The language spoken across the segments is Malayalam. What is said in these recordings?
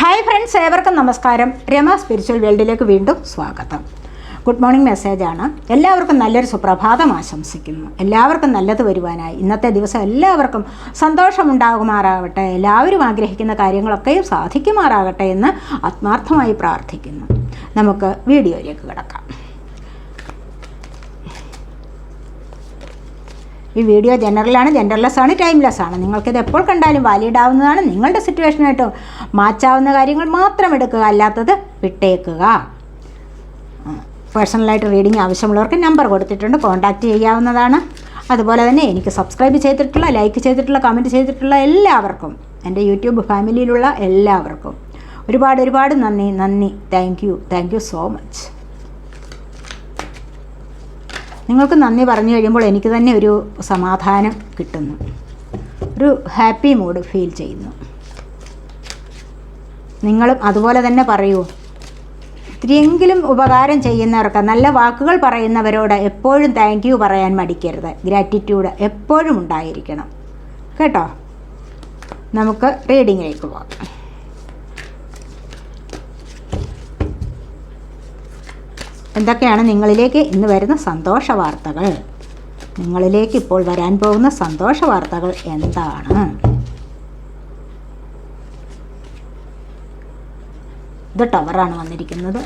ഹായ് ഫ്രണ്ട്സ് ഏവർക്കും നമസ്കാരം. രമ സ്പിരിച്വൽ വേൾഡിലേക്ക് വീണ്ടും സ്വാഗതം. ഗുഡ് മോർണിംഗ് മെസ്സേജാണ് എല്ലാവർക്കും നല്ലൊരു സുപ്രഭാതം ആശംസിക്കുന്നു. എല്ലാവർക്കും നല്ലത് വരുവാനായി. ഇന്നത്തെ ദിവസം എല്ലാവർക്കും സന്തോഷമുണ്ടാകുമാറാകട്ടെ. എല്ലാവരും ആഗ്രഹിക്കുന്ന കാര്യങ്ങളൊക്കെയും സാധിക്കുമാറാകട്ടെ എന്ന് ആത്മാർത്ഥമായി പ്രാർത്ഥിക്കുന്നു. നമുക്ക് വീഡിയോയിലേക്ക് കിടക്കാം. ഈ വീഡിയോ ജനറലാണ് ജനറൽലെസ് ആണ് ടൈംലെസ് ആണ് നിങ്ങൾക്കിത് എപ്പോൾ കണ്ടാലും വാലിഡ് ആവുന്നതാണ് നിങ്ങളുടെ സിറ്റുവേഷനായിട്ട് മാച്ചാവുന്ന കാര്യങ്ങൾ മാത്രം എടുക്കുക അല്ലാത്തത് വിട്ടേക്കുക. പേഴ്സണലായിട്ട് റീഡിംഗ് ആവശ്യമുള്ളവർക്ക് നമ്പർ കൊടുത്തിട്ടുണ്ട് കോൺടാക്റ്റ് ചെയ്യാവുന്നതാണ്. അതുപോലെ തന്നെ എനിക്ക് സബ്സ്ക്രൈബ് ചെയ്തിട്ടുള്ള ലൈക്ക് ചെയ്തിട്ടുള്ള കമന്റ് ചെയ്തിട്ടുള്ള എല്ലാവർക്കും എന്റെ യൂട്യൂബ് ഫാമിലിയിലുള്ള എല്ലാവർക്കും ഒരുപാട് ഒരുപാട് നന്ദി നന്ദി. Thank you thank you so much നിങ്ങൾക്ക് നന്ദി പറഞ്ഞു കഴിയുമ്പോൾ എനിക്ക് തന്നെ ഒരു സമാധാനം കിട്ടുന്നു. ഒരു ഹാപ്പി മൂഡ് ഫീൽ ചെയ്യുന്നു. നിങ്ങളും അതുപോലെ തന്നെ പറയൂ. ഇത്തിരിയെങ്കിലും ഉപകാരം ചെയ്യുന്നവർക്ക് നല്ല വാക്കുകൾ പറയുന്നവരോട് എപ്പോഴും താങ്ക് യു പറയാൻ മടിക്കരുത്. ഗ്രാറ്റിറ്റ്യൂഡ് എപ്പോഴും ഉണ്ടായിരിക്കണം. കേട്ടോ? നമുക്ക് റീഡിങ്ങിലേക്ക് പോകാം. എന്തൊക്കെയാണ് നിങ്ങളിലേക്ക് ഇന്ന് വരുന്ന സന്തോഷ വാർത്തകൾ നിങ്ങളിലേക്ക് ഇപ്പോൾ വരാൻ പോകുന്ന സന്തോഷ വാർത്തകൾ എന്താണ്? ഇത് ടവറാണ് വന്നിരിക്കുന്നത്.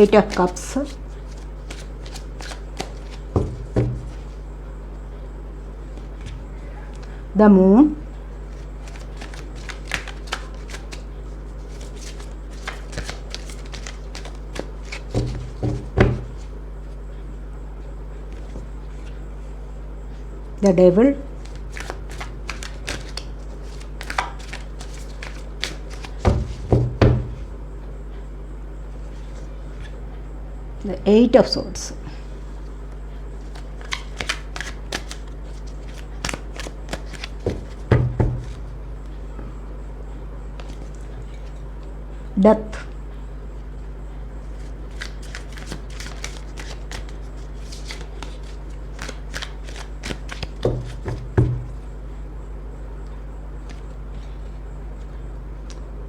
Eight of cups the moon. The devil. The eight of swords death.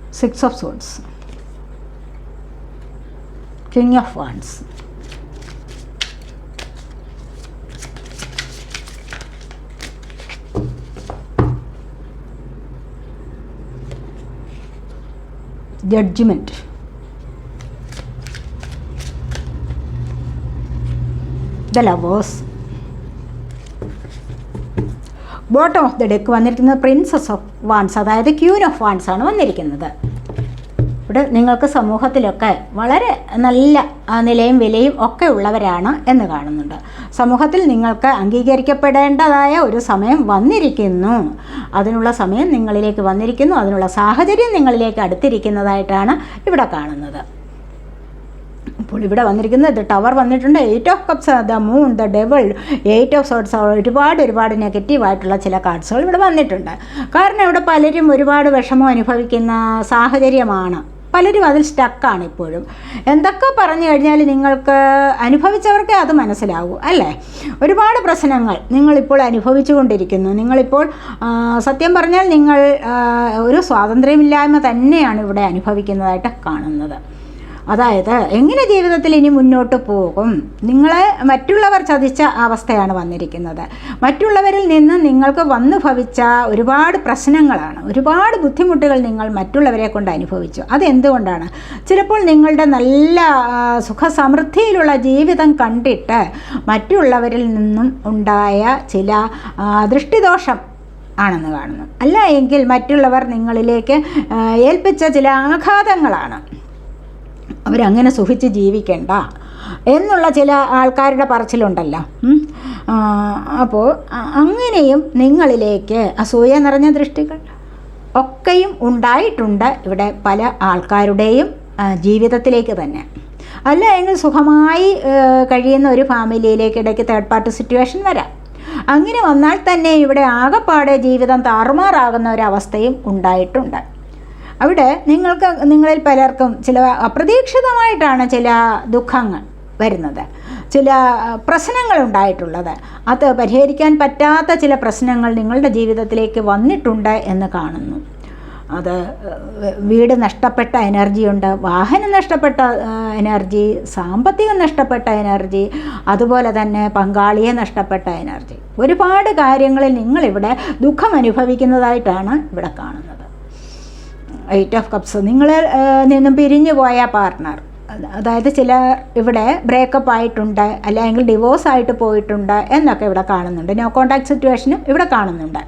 Six of swords. King of wands judgment the lovers bottom of the deck വന്നിരിക്കുന്നത് പ്രിൻസസ് ഓഫ് വാൻസ് അതായത് ക്യൂൻ ഓഫ് വാൻസ് ആണ് വന്നിരിക്കുന്നത്. ഇവിടെ നിങ്ങൾക്ക് സമൂഹത്തിലൊക്കെ വളരെ നല്ല നിലയും വിലയും ഒക്കെ ഉള്ളവരാണ് എന്ന് കാണുന്നുണ്ട്. സമൂഹത്തിൽ നിങ്ങൾക്ക് അംഗീകരിക്കപ്പെടേണ്ടതായ ഒരു സമയം വന്നിരിക്കുന്നു. അതിനുള്ള സമയം നിങ്ങളിലേക്ക് വന്നിരിക്കുന്നു. അതിനുള്ള സാഹചര്യം നിങ്ങളിലേക്ക് അടുത്തിരിക്കുന്നതായിട്ടാണ് ഇവിടെ കാണുന്നത്. അപ്പോൾ ഇവിടെ വന്നിരിക്കുന്നത് ടവർ വന്നിട്ടുണ്ട്. Eight of cups the moon the devil eight of swords ഒരുപാട് ഒരുപാട് നെഗറ്റീവായിട്ടുള്ള ചില കാർഡ്സുകൾ ഇവിടെ വന്നിട്ടുണ്ട്. കാരണം ഇവിടെ പലരും ഒരുപാട് വിഷമം അനുഭവിക്കുന്ന സാഹചര്യമാണ്. പലരും അതിൽ സ്റ്റക്കാണ് ഇപ്പോഴും. എന്തൊക്കെ പറഞ്ഞു കഴിഞ്ഞാൽ നിങ്ങൾക്ക് അനുഭവിച്ചവർക്കേ അത് മനസ്സിലാവൂ അല്ലേ? ഒരുപാട് പ്രശ്നങ്ങൾ നിങ്ങളിപ്പോൾ അനുഭവിച്ചു കൊണ്ടിരിക്കുന്നു നിങ്ങളിപ്പോൾ സത്യം പറഞ്ഞാൽ നിങ്ങൾ ഒരു സ്വാതന്ത്ര്യമില്ലായ്മ തന്നെയാണ് ഇവിടെ അനുഭവിക്കുന്നതായിട്ട് കാണുന്നത്. അതായത് എങ്ങനെ ജീവിതത്തിൽ ഇനി മുന്നോട്ട് പോകും? നിങ്ങളെ മറ്റുള്ളവർ ചതിച്ച അവസ്ഥയാണ് വന്നിരിക്കുന്നത്. മറ്റുള്ളവരിൽ നിന്ന് നിങ്ങൾക്ക് വന്നു ഭവിച്ച ഒരുപാട് പ്രശ്നങ്ങളാണ്. ഒരുപാട് ബുദ്ധിമുട്ടുകൾ നിങ്ങൾ മറ്റുള്ളവരെ കൊണ്ട് അനുഭവിച്ചു. അതെന്തുകൊണ്ടാണ്? ചിലപ്പോൾ നിങ്ങളുടെ നല്ല സുഖസമൃദ്ധിയിലുള്ള ജീവിതം കണ്ടിട്ട് മറ്റുള്ളവരിൽ നിന്നും ഉണ്ടായ ചില ദൃഷ്ടിദോഷം ആണെന്ന് കാണുന്നു. അല്ല എങ്കിൽ മറ്റുള്ളവർ നിങ്ങളിലേക്ക് ഏൽപ്പിച്ച ചില ആഘാതങ്ങളാണ്. അവരങ്ങനെ സുഖിച്ച് ജീവിക്കണ്ട എന്നുള്ള ചില ആൾക്കാരുടെ പറച്ചിലുണ്ടല്ലോ. അപ്പോൾ അങ്ങനെയും നിങ്ങളിലേക്ക് അസൂയ നിറഞ്ഞ ദൃഷ്ടികൾ ഒക്കെയും ഉണ്ടായിട്ടുണ്ട് ഇവിടെ പല ആൾക്കാരുടെയും ജീവിതത്തിലേക്ക് തന്നെ. അല്ല എങ്കിൽ സുഖമായി കഴിയുന്ന ഒരു ഫാമിലിയിലേക്ക് ഇടയ്ക്ക് തേർഡ് പാർട്ടി സിറ്റുവേഷൻ വരാം. അങ്ങനെ വന്നാൽ തന്നെ ഇവിടെ ആകെപ്പാടെ ജീവിതം താറുമാറാകുന്ന ഒരവസ്ഥയും ഉണ്ടായിട്ടുണ്ട്. അവിടെ നിങ്ങൾക്ക് നിങ്ങളിൽ പലർക്കും ചില അപ്രതീക്ഷിതമായിട്ടാണ് ചില ദുഃഖങ്ങൾ വരുന്നത്. ചില പ്രശ്നങ്ങൾ ഉണ്ടായിട്ടുള്ളത്. അത് പരിഹരിക്കാൻ പറ്റാത്ത ചില പ്രശ്നങ്ങൾ നിങ്ങളുടെ ജീവിതത്തിലേക്ക് വന്നിട്ടുണ്ട് എന്ന് കാണുന്നു. അത് വീട് നഷ്ടപ്പെട്ട എനർജിയുണ്ട് വാഹനം നഷ്ടപ്പെട്ട എനർജി സാമ്പത്തികം നഷ്ടപ്പെട്ട എനർജി അതുപോലെ തന്നെ പങ്കാളിയെ നഷ്ടപ്പെട്ട എനർജി. ഒരുപാട് കാര്യങ്ങളിൽ നിങ്ങളിവിടെ ദുഃഖം അനുഭവിക്കുന്നതായിട്ടാണ് ഇവിടെ കാണുന്നത്. എയ്റ്റ് ഓഫ് കപ്സ് നിങ്ങൾ നിന്നും പിരിഞ്ഞു പോയ പാർട്ട്ണർ അതായത് ചില ഇവിടെ ബ്രേക്കപ്പ് ആയിട്ടുണ്ട് അല്ലെങ്കിൽ ഡിവോഴ്സ് ആയിട്ട് പോയിട്ടുണ്ട് എന്നൊക്കെ ഇവിടെ കാണുന്നുണ്ട്. നോ കോണ്ടാക്ട് സിറ്റുവേഷനും ഇവിടെ കാണുന്നുണ്ട്.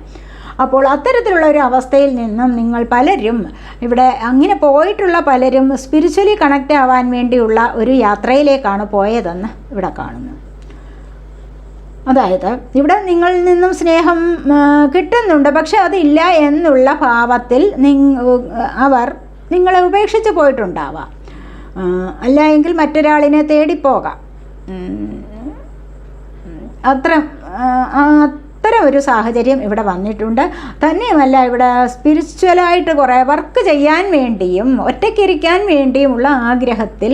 അപ്പോൾ അത്തരത്തിലുള്ള ഒരു അവസ്ഥയിൽ നിന്നും നിങ്ങൾ പലരും ഇവിടെ അങ്ങനെ പോയിട്ടുള്ള പലരും സ്പിരിച്വലി കണക്റ്റ് ആവാൻ വേണ്ടിയുള്ള ഒരു യാത്രയിലേക്കാണ് പോയതെന്ന് ഇവിടെ കാണുന്നു. അതായത് ഇവിടെ നിങ്ങളിൽ നിന്നും സ്നേഹം കിട്ടുന്നുണ്ട് പക്ഷെ അതില്ല എന്നുള്ള ഭാവത്തിൽ അവർ നിങ്ങളെ ഉപേക്ഷിച്ച് പോയിട്ടുണ്ടാവാം. അല്ല എങ്കിൽ മറ്റൊരാളിനെ തേടിപ്പോകാം. അത്ര അത്തരം ഒരു സാഹചര്യം ഇവിടെ വന്നിട്ടുണ്ട്. തന്നെയുമല്ല ഇവിടെ സ്പിരിച്വലായിട്ട് കുറേ വർക്ക് ചെയ്യാൻ വേണ്ടിയും ഒറ്റയ്ക്കിരിക്കാൻ വേണ്ടിയുമുള്ള ആഗ്രഹത്തിൽ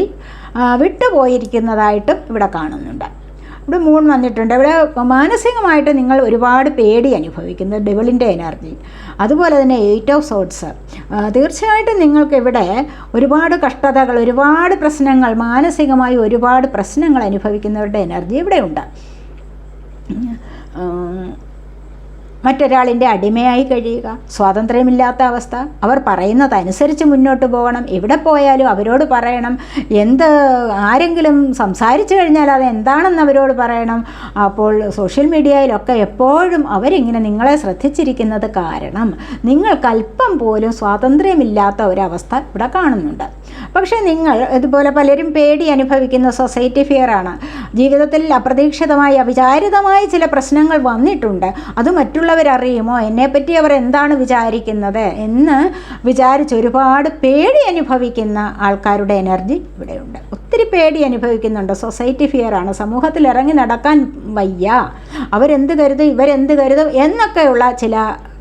വിട്ടുപോയിരിക്കുന്നതായിട്ടും ഇവിടെ കാണുന്നുണ്ട്. ഇവിടെ മൂൺ വന്നിട്ടുണ്ട്. ഇവിടെ മാനസികമായിട്ട് നിങ്ങൾ ഒരുപാട് പേടി അനുഭവിക്കുന്നു ഡെവിളിന്റെ എനർജി അതുപോലെ തന്നെ എയ്റ്റ് ഓഫ് സോട്ട്സ് തീർച്ചയായിട്ടും നിങ്ങൾക്ക് ഇവിടെ ഒരുപാട് കഷ്ടതകൾ ഒരുപാട് പ്രശ്നങ്ങൾ മാനസികമായി ഒരുപാട് പ്രശ്നങ്ങൾ അനുഭവിക്കുന്നവരുടെ എനർജി ഇവിടെയുണ്ട് ഉം, മറ്റൊരാളിന്റെ അടിമയായി കഴിയുക സ്വാതന്ത്ര്യമില്ലാത്ത അവസ്ഥ. അവർ പറയുന്നതനുസരിച്ച് മുന്നോട്ട് പോകണം. എവിടെ പോയാലും അവരോട് പറയണം. എന്ത് ആരെങ്കിലും സംസാരിച്ചു കഴിഞ്ഞാൽ അത് എന്താണെന്ന് അവരോട് പറയണം. അപ്പോൾ സോഷ്യൽ മീഡിയയിലൊക്കെ എപ്പോഴും അവരിങ്ങനെ നിങ്ങളെ ശ്രദ്ധിച്ചിരിക്കുന്നത് കാരണം നിങ്ങൾക്കല്പം പോലും സ്വാതന്ത്ര്യമില്ലാത്ത ഒരവസ്ഥ ഇവിടെ കാണുന്നുണ്ട്. പക്ഷേ നിങ്ങൾ ഇതുപോലെ പലരും പേടി അനുഭവിക്കുന്ന സൊസൈറ്റി ഫിയർ ആണ് ജീവിതത്തിൽ അപ്രതീക്ഷിതമായി അവിചാരിതമായ ചില പ്രശ്നങ്ങൾ വന്നിട്ടുണ്ട്. അത് മറ്റുള്ളവരറിയുമോ? എന്നെപ്പറ്റി അവർ എന്താണ് വിചാരിക്കുന്നത്? എന്ന് വിചാരിച്ച് ഒരുപാട് പേടി അനുഭവിക്കുന്ന ആൾക്കാരുടെ എനർജി ഇവിടെയുണ്ട്. ഒത്തിരി പേടി അനുഭവിക്കുന്നുണ്ട്. സൊസൈറ്റി ഫിയർ ആണ് സമൂഹത്തിൽ ഇറങ്ങി നടക്കാൻ വയ്യ. അവരെന്ത് കരുതും ഇവരെന്ത് കരുതും എന്നൊക്കെയുള്ള ചില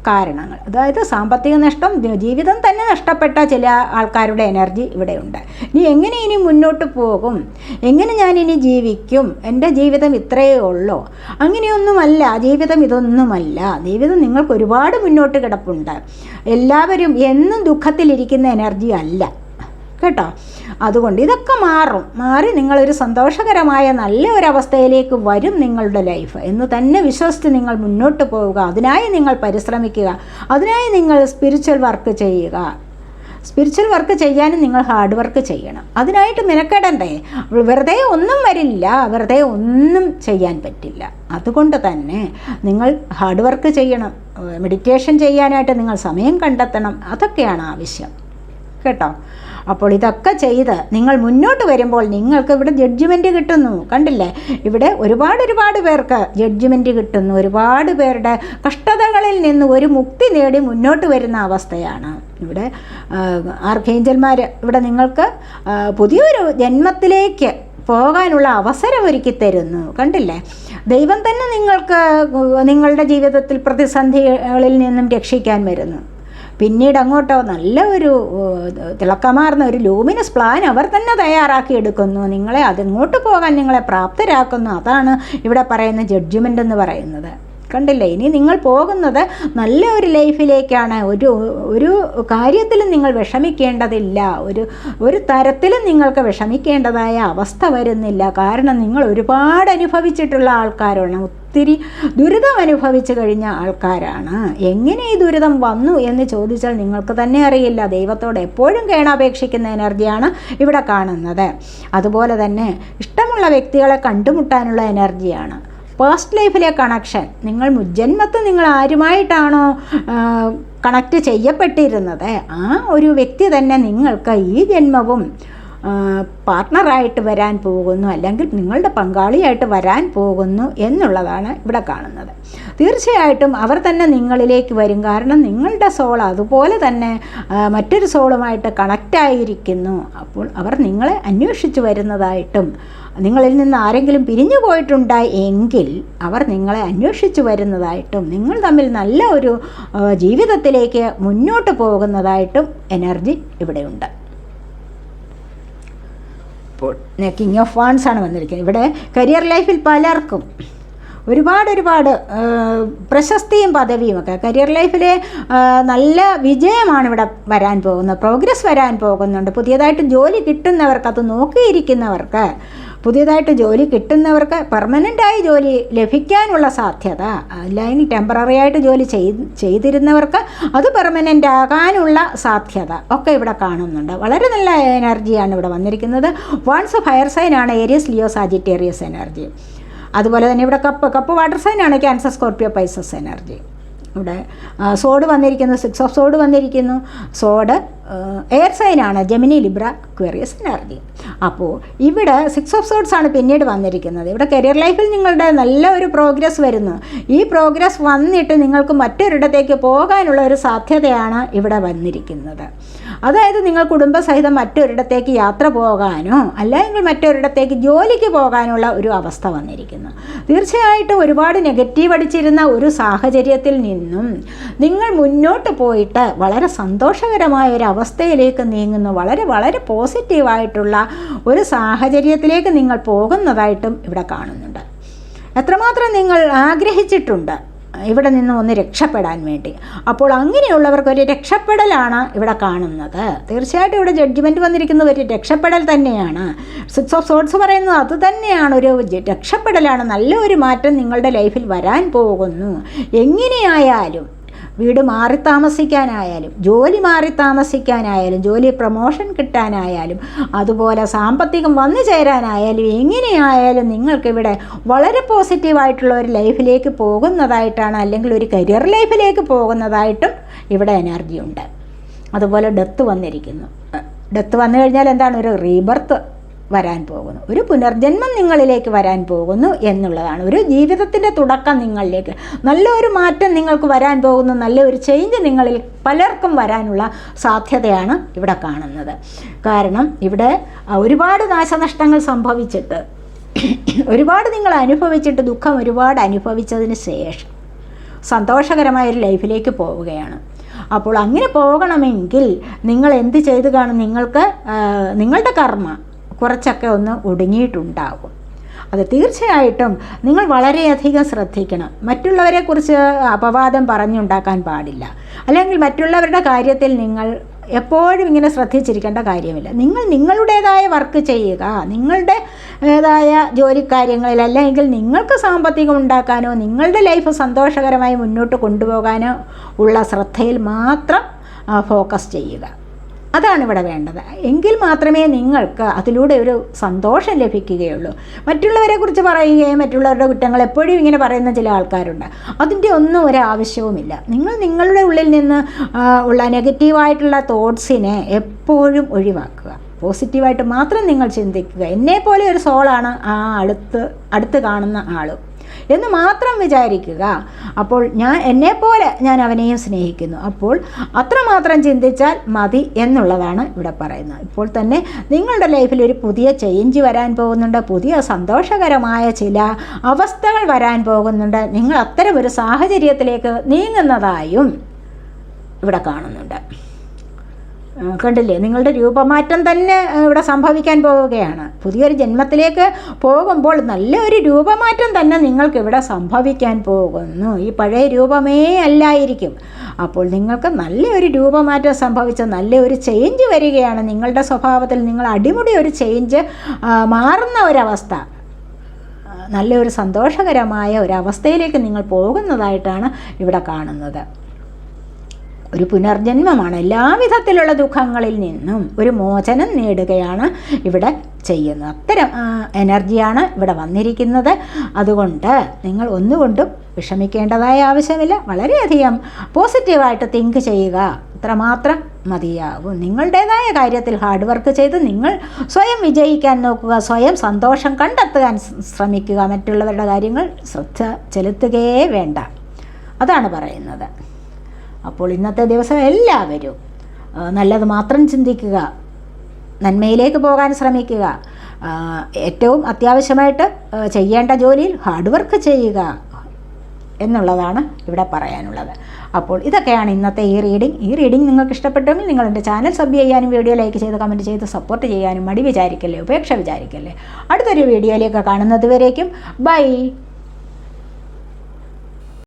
കാരണങ്ങൾ. അതായത് സാമ്പത്തിക നഷ്ടം ജീവിതം തന്നെ നഷ്ടപ്പെട്ട ചില ആൾക്കാരുടെ എനർജി ഇവിടെയുണ്ട്. ഇനി എങ്ങനെ ഇനി മുന്നോട്ട് പോകും? എങ്ങനെ ഞാൻ ഇനി ജീവിക്കും? എന്റെ ജീവിതം ഇത്രയേ ഉള്ളൂ? അങ്ങനെയൊന്നുമല്ല ജീവിതം ഇതൊന്നുമല്ല. ജീവിതം നിങ്ങൾക്ക് ഒരുപാട് മുന്നോട്ട് കിടപ്പുണ്ട്. എല്ലാവരും എന്നും ദുഃഖത്തിലിരിക്കുന്ന എനർജി അല്ല. കേട്ടോ? അതുകൊണ്ട് ഇതൊക്കെ മാറും. മാറി നിങ്ങളൊരു സന്തോഷകരമായ നല്ല ഒരു അവസ്ഥയിലേക്ക് വരും നിങ്ങളുടെ ലൈഫ്. എന്ന് തന്നെ വിശ്വസിച്ച് നിങ്ങൾ മുന്നോട്ട് പോവുക. അതിനായി നിങ്ങൾ പരിശ്രമിക്കുക. അതിനായി നിങ്ങൾ സ്പിരിച്വൽ വർക്ക് ചെയ്യുക. സ്പിരിച്വൽ വർക്ക് ചെയ്യാനും നിങ്ങൾ ഹാർഡ് വർക്ക് ചെയ്യണം. അതിനായിട്ട് മെനക്കെടണ്ടേ. വെറുതെ ഒന്നും വരില്ല. വെറുതെ ഒന്നും ചെയ്യാൻ പറ്റില്ല. അതുകൊണ്ട് തന്നെ നിങ്ങൾ ഹാർഡ് വർക്ക് ചെയ്യണം. മെഡിറ്റേഷൻ ചെയ്യാനായിട്ട് നിങ്ങൾ സമയം കണ്ടെത്തണം. അതൊക്കെയാണ് ആവശ്യം. കേട്ടോ? അപ്പോൾ ഇതൊക്കെ ചെയ്ത് നിങ്ങൾ മുന്നോട്ട് വരുമ്പോൾ നിങ്ങൾക്ക് ഇവിടെ ജഡ്ജ്മെന്റ് കിട്ടുന്നു. കണ്ടില്ലേ? ഇവിടെ ഒരുപാട് ഒരുപാട് പേർക്ക് ജഡ്ജ്മെന്റ് കിട്ടുന്നു. ഒരുപാട് പേരുടെ കഷ്ടതകളിൽ നിന്ന് ഒരു മുക്തി നേടി മുന്നോട്ട് വരുന്ന അവസ്ഥയാണ്. ഇവിടെ ആർക്കേഞ്ചൽമാർ ഇവിടെ നിങ്ങൾക്ക് പുതിയൊരു ജന്മത്തിലേക്ക് പോകാനുള്ള അവസരം ഒരുക്കി തരുന്നു. കണ്ടില്ലേ? ദൈവം തന്നെ നിങ്ങൾക്ക് നിങ്ങളുടെ ജീവിതത്തിൽ പ്രതിസന്ധികളിൽ നിന്നും രക്ഷിക്കാൻ വരുന്നു. പിന്നീട് അങ്ങോട്ടോ നല്ല ഒരു തിളക്കമാർന്ന ഒരു ലൂമിനസ് പ്ലാൻ അവർ തന്നെ തയ്യാറാക്കി എടുക്കുന്നു. നിങ്ങളെ അതിങ്ങോട്ട് പോകാൻ നിങ്ങളെ പ്രാപ്തരാക്കുന്നു. അതാണ് ഇവിടെ പറയുന്ന ജഡ്ജ്മെന്റ് എന്ന് പറയുന്നത്. കണ്ടില്ലേ? ഇനി നിങ്ങൾ പോകുന്നത് നല്ല ഒരു ലൈഫിലേക്കാണ്. ഒരു ഒരു കാര്യത്തിലും നിങ്ങൾ വിഷമിക്കേണ്ടതില്ല. ഒരു ഒരു തരത്തിലും നിങ്ങൾക്ക് വിഷമിക്കേണ്ടതായ അവസ്ഥ വരുന്നില്ല. കാരണം നിങ്ങൾ ഒരുപാട് അനുഭവിച്ചിട്ടുള്ള ആൾക്കാരാണ്. ഒത്തിരി ദുരിതം അനുഭവിച്ചു കഴിഞ്ഞ ആൾക്കാരാണ്. എങ്ങനെ ഈ ദുരിതം വന്നു എന്ന് ചോദിച്ചാൽ നിങ്ങൾക്ക് തന്നെ അറിയില്ല. ദൈവത്തോട് എപ്പോഴും കേണാപേക്ഷിക്കുന്ന എനർജിയാണ് ഇവിടെ കാണുന്നത്. അതുപോലെ തന്നെ ഇഷ്ടമുള്ള വ്യക്തികളെ കണ്ടുമുട്ടാനുള്ള എനർജിയാണ്. പാസ്റ്റ് ലൈഫിലെ കണക്ഷൻ നിങ്ങൾ മുജ്ജന്മത്ത് നിങ്ങൾ ആരുമായിട്ടാണോ കണക്റ്റ് ചെയ്യപ്പെട്ടിരുന്നത്. ആ ഒരു വ്യക്തി തന്നെ നിങ്ങൾക്ക് ഈ ജന്മവും പാർട്ട്ണറായിട്ട് വരാൻ പോകുന്നു അല്ലെങ്കിൽ നിങ്ങളുടെ പങ്കാളിയായിട്ട് വരാൻ പോകുന്നു എന്നുള്ളതാണ് ഇവിടെ കാണുന്നത്. തീർച്ചയായിട്ടും അവർ തന്നെ നിങ്ങളിലേക്ക് വരും. കാരണം നിങ്ങളുടെ സോൾ അതുപോലെ തന്നെ മറ്റൊരു സോളുമായിട്ട് കണക്റ്റായിരിക്കുന്നു അപ്പോൾ അവർ നിങ്ങളെ അന്വേഷിച്ചു വരുന്നതായിട്ടും നിങ്ങളിൽ നിന്ന് ആരെങ്കിലും പിരിഞ്ഞു പോയിട്ടുണ്ടായി എങ്കിൽ അവർ നിങ്ങളെ അന്വേഷിച്ചു വരുന്നതായിട്ടും നിങ്ങൾ തമ്മിൽ നല്ല ഒരു ജീവിതത്തിലേക്ക് മുന്നോട്ട് പോകുന്നതായിട്ടും എനർജി ഇവിടെയുണ്ട്. ഇപ്പോൾ കിങ് ഓഫ് വാൺസ് ആണ് വന്നിരിക്കുന്നത്. ഇവിടെ കരിയർ ലൈഫിൽ പലർക്കും ഒരുപാട് ഒരുപാട് പ്രശസ്തിയും പദവിയും ഒക്കെ. കരിയർ ലൈഫിലെ നല്ല വിജയമാണ് ഇവിടെ വരാൻ പോകുന്നത്. പ്രോഗ്രസ് വരാൻ പോകുന്നുണ്ട്. പുതിയതായിട്ട് ജോലി കിട്ടുന്നവർക്ക് അത് നോക്കിയിരിക്കുന്നവർക്ക് പുതിയതായിട്ട് ജോലി കിട്ടുന്നവർക്ക് പെർമനന്റായി ജോലി ലഭിക്കാനുള്ള സാധ്യത. അല്ലെങ്കിൽ ടെമ്പററി ആയിട്ട് ജോലി ചെയ്ത് ചെയ്തിരുന്നവർക്ക് അത് പെർമനന്റ് ആകാനുള്ള സാധ്യത ഒക്കെ ഇവിടെ കാണുന്നുണ്ട്. വളരെ നല്ല എനർജിയാണ് ഇവിടെ വന്നിരിക്കുന്നത്. വൺസ് ഫയർ സൈനാണ് ഏരിയസ് ലിയോ സാജിറ്റേറിയസ് എനർജി അതുപോലെ തന്നെ ഇവിടെ കപ്പ് കപ്പ് വാട്ടർ സൈനാണ് ക്യാൻസർ സ്കോർപ്പിയോ പൈസസ് എനർജി ഇവിടെ സോഡ് വന്നിരിക്കുന്നു സിക്സ് ഓഫ് സോഡ് വന്നിരിക്കുന്നു. സോഡ് എയർ സൈനാണ് ജെമിനി ലിബ്ര ക്വേറിയസ് എനർജി അപ്പോൾ ഇവിടെ സിക്സ് ഓഫ് സോഡ്സ് ആണ് പിന്നീട് വന്നിരിക്കുന്നത്. ഇവിടെ കരിയർ ലൈഫിൽ നിങ്ങളുടെ നല്ല ഒരു പ്രോഗ്രസ് വരുന്നു. ഈ പ്രോഗ്രസ് വന്നിട്ട് നിങ്ങൾക്ക് മറ്റൊരിടത്തേക്ക് പോകാനുള്ള ഒരു സാധ്യതയാണ് ഇവിടെ വന്നിരിക്കുന്നത്. അതായത് നിങ്ങൾ കുടുംബസഹിതം മറ്റൊരിടത്തേക്ക് യാത്ര പോകാനോ അല്ലെങ്കിൽ മറ്റൊരിടത്തേക്ക് ജോലിക്ക് പോകാനുള്ള ഒരു അവസ്ഥ വന്നിരിക്കുന്നു. തീർച്ചയായിട്ടും ഒരുപാട് നെഗറ്റീവ് അടിച്ചിരുന്ന ഒരു സാഹചര്യത്തിൽ നിന്നും നിങ്ങൾ മുന്നോട്ട് പോയിട്ട് വളരെ സന്തോഷകരമായ ഒരു അവസ്ഥയിലേക്ക് നീങ്ങുന്നു. വളരെ വളരെ പോസിറ്റീവായിട്ടുള്ള ഒരു സാഹചര്യത്തിലേക്ക് നിങ്ങൾ പോകുന്നതായിട്ടും ഇവിടെ കാണുന്നുണ്ട്. എത്രമാത്രം നിങ്ങൾ ആഗ്രഹിച്ചിട്ടുണ്ട് ഇവിടെ നിന്ന് ഒന്ന് രക്ഷപ്പെടാൻ വേണ്ടി. അപ്പോൾ അങ്ങനെയുള്ളവർക്ക് ഒരു രക്ഷപ്പെടലാണ് ഇവിടെ കാണുന്നത്. തീർച്ചയായിട്ടും ഇവിടെ ജഡ്ജ്മെന്റ് വന്നിരിക്കുന്നത് ഒരു രക്ഷപ്പെടൽ തന്നെയാണ്. സിക്സ് ഓഫ് സോഡ്സ് പറയുന്നത് അത് തന്നെയാണ് ഒരു രക്ഷപ്പെടലാണ്. നല്ലൊരു മാറ്റം നിങ്ങളുടെ ലൈഫിൽ വരാൻ പോകുന്നു. എങ്ങനെയായാലും വീട് മാറി താമസിക്കാനായാലും ജോലി മാറി താമസിക്കാനായാലും ജോലി പ്രമോഷൻ കിട്ടാനായാലും അതുപോലെ സാമ്പത്തികം വന്നു ചേരാനായാലും എങ്ങനെയായാലും നിങ്ങൾക്കിവിടെ വളരെ പോസിറ്റീവായിട്ടുള്ള ഒരു ലൈഫിലേക്ക് പോകുന്നതായിട്ടാണ് അല്ലെങ്കിൽ ഒരു കരിയർ ലൈഫിലേക്ക് പോകുന്നതായിട്ടും ഇവിടെ എനർജി ഉണ്ട്. അതുപോലെ ഡെത്ത് വന്നിരിക്കുന്നു. ഡെത്ത് വന്നു കഴിഞ്ഞാൽ എന്താണ്? ഒരു റീബർത്ത് വരാൻ പോകുന്നു. ഒരു പുനർജന്മം നിങ്ങളിലേക്ക് വരാൻ പോകുന്നു എന്നുള്ളതാണ്. ഒരു ജീവിതത്തിന്റെ തുടക്കം നിങ്ങളിലേക്ക്. നല്ലൊരു മാറ്റം നിങ്ങൾക്ക് വരാൻ പോകുന്നു നല്ലൊരു ചേഞ്ച് നിങ്ങളിൽ പലർക്കും വരാനുള്ള സാധ്യതയാണ് ഇവിടെ കാണുന്നത്. കാരണം ഇവിടെ ഒരുപാട് നാശനഷ്ടങ്ങൾ സംഭവിച്ചിട്ട് ഒരുപാട് നിങ്ങൾ അനുഭവിച്ചിട്ട് ദുഃഖം ഒരുപാട് അനുഭവിച്ചതിന് ശേഷം സന്തോഷകരമായ ഒരു ലൈഫിലേക്ക് പോവുകയാണ്. അപ്പോൾ അങ്ങനെ പോകണമെങ്കിൽ നിങ്ങൾ എന്ത് ചെയ്തു കാണും? നിങ്ങൾക്ക് നിങ്ങളുടെ കർമ്മ കുറച്ചൊക്കെ ഒന്ന് ഒടുങ്ങിയിട്ടുണ്ടാകും അത് തീർച്ചയായിട്ടും നിങ്ങൾ വളരെയധികം ശ്രദ്ധിക്കണം. മറ്റുള്ളവരെക്കുറിച്ച് അപവാദം പറഞ്ഞുണ്ടാക്കാൻ പാടില്ല. അല്ലെങ്കിൽ മറ്റുള്ളവരുടെ കാര്യത്തിൽ നിങ്ങൾ എപ്പോഴും ഇങ്ങനെ ശ്രദ്ധിച്ചിരിക്കേണ്ട കാര്യമില്ല. നിങ്ങൾ നിങ്ങളുടേതായ വർക്ക് ചെയ്യുക. നിങ്ങളുടെ ഏതായ ജോലിക്കാര്യങ്ങളിൽ അല്ലെങ്കിൽ നിങ്ങൾക്ക് സാമ്പത്തികം ഉണ്ടാക്കാനോ നിങ്ങളുടെ ലൈഫ് സന്തോഷകരമായി മുന്നോട്ട് കൊണ്ടുപോകാനോ ഉള്ള ശ്രദ്ധയിൽ മാത്രം ഫോക്കസ് ചെയ്യുക. അതാണ് ഇവിടെ വേണ്ടത്. എങ്കിൽ മാത്രമേ നിങ്ങൾക്ക് അതിലൂടെ ഒരു സന്തോഷം ലഭിക്കുകയുള്ളൂ. മറ്റുള്ളവരെ കുറിച്ച് പറയുകയും മറ്റുള്ളവരുടെ കുറ്റങ്ങൾ എപ്പോഴും ഇങ്ങനെ പറയുന്ന ചില ആൾക്കാരുണ്ട്. അതിന്റെ ഒന്നും ഒരു ആവശ്യവുമില്ല. നിങ്ങൾ നിങ്ങളുടെ ഉള്ളിൽ നിന്ന് ഉള്ള നെഗറ്റീവായിട്ടുള്ള തോട്ട്സിനെ എപ്പോഴും ഒഴിവാക്കുക. പോസിറ്റീവായിട്ട് മാത്രം നിങ്ങൾ ചിന്തിക്കുക. എന്നെപ്പോലെ ഒരു സോളാണ് ആ അടുത്ത് അടുത്ത് കാണുന്ന ആളും. എന്ന് മാത്രം വിചാരിക്കുക. അപ്പോൾ ഞാൻ എന്നെപ്പോലെ ഞാൻ അവനെയും സ്നേഹിക്കുന്നു. അപ്പോൾ അത്രമാത്രം ചിന്തിച്ചാൽ മതി എന്നുള്ളതാണ് ഇവിടെ പറയുന്നത്. ഇപ്പോൾ തന്നെ നിങ്ങളുടെ ലൈഫിൽ ഒരു പുതിയ ചേഞ്ച് വരാൻ പോകുന്നുണ്ട്. പുതിയ സന്തോഷകരമായ ചില അവസ്ഥകൾ വരാൻ പോകുന്നുണ്ട്. നിങ്ങൾ അത്തരം ഒരു സാഹചര്യത്തിലേക്ക് നീങ്ങുന്നതായും ഇവിടെ കാണുന്നുണ്ട്. കണ്ടില്ലേ? നിങ്ങളുടെ രൂപമാറ്റം തന്നെ ഇവിടെ സംഭവിക്കാൻ പോവുകയാണ്. പുതിയൊരു ജന്മത്തിലേക്ക് പോകുമ്പോൾ നല്ലൊരു രൂപമാറ്റം തന്നെ നിങ്ങൾക്ക് ഇവിടെ സംഭവിക്കാൻ പോകുന്നു. ഈ പഴയ രൂപമേ അല്ലായിരിക്കും. അപ്പോൾ നിങ്ങൾക്ക് നല്ലൊരു രൂപമാറ്റം സംഭവിച്ച നല്ലൊരു ചേഞ്ച് വരികയാണ്. നിങ്ങളുടെ സ്വഭാവത്തിൽ നിങ്ങൾ അടിമുടി ഒരു ചേഞ്ച് മാറുന്ന ഒരവസ്ഥ. നല്ലൊരു സന്തോഷകരമായ ഒരവസ്ഥയിലേക്ക് നിങ്ങൾ പോകുന്നതായിട്ടാണ് ഇവിടെ കാണുന്നത്. ഒരു പുനർജന്മമാണ്. എല്ലാവിധത്തിലുള്ള ദുഃഖങ്ങളിൽ നിന്നും ഒരു മോചനം നേടുകയാണ് ഇവിടെ ചെയ്യുന്നത്. അത്തരം എനർജിയാണ് ഇവിടെ വന്നിരിക്കുന്നത്. അതുകൊണ്ട് നിങ്ങൾ ഒന്നുകൊണ്ടും വിഷമിക്കേണ്ടതായ ആവശ്യമില്ല. വളരെയധികം പോസിറ്റീവായിട്ട് തിങ്ക് ചെയ്യുക. അത്രമാത്രം മതിയാകും. നിങ്ങളുടേതായ കാര്യത്തിൽ ഹാർഡ് വർക്ക് ചെയ്ത് നിങ്ങൾ സ്വയം വിജയിക്കാൻ നോക്കുക സ്വയം സന്തോഷം കണ്ടെത്താൻ ശ്രമിക്കുക. മറ്റുള്ളവരുടെ കാര്യങ്ങൾ ശ്രദ്ധ ചെലുത്തുകയേ വേണ്ട. അതാണ് പറയുന്നത്. അപ്പോൾ ഇന്നത്തെ ദിവസം എല്ലാവരും നല്ലത് മാത്രം ചിന്തിക്കുക നന്മയിലേക്ക് പോകാൻ ശ്രമിക്കുക ഏറ്റവും അത്യാവശ്യമായിട്ട് ചെയ്യേണ്ട ജോലിയിൽ ഹാർഡ് വർക്ക് ചെയ്യുക എന്നുള്ളതാണ് ഇവിടെ പറയാനുള്ളത്. അപ്പോൾ ഇതൊക്കെയാണ് ഇന്നത്തെ ഈ റീഡിംഗ് ഈ റീഡിംഗ് നിങ്ങൾക്ക് ഇഷ്ടപ്പെട്ടെങ്കിൽ നിങ്ങൾ എന്റെ ചാനൽ സബ് ചെയ്യാനും വീഡിയോ ലൈക്ക് ചെയ്ത് കമന്റ് ചെയ്ത് സപ്പോർട്ട് ചെയ്യാനും മടി വിചാരിക്കല്ലേ ഉപേക്ഷ വിചാരിക്കല്ലേ. അടുത്തൊരു വീഡിയോയിലേക്ക് കാണുന്നത് വരേക്കും. ബൈ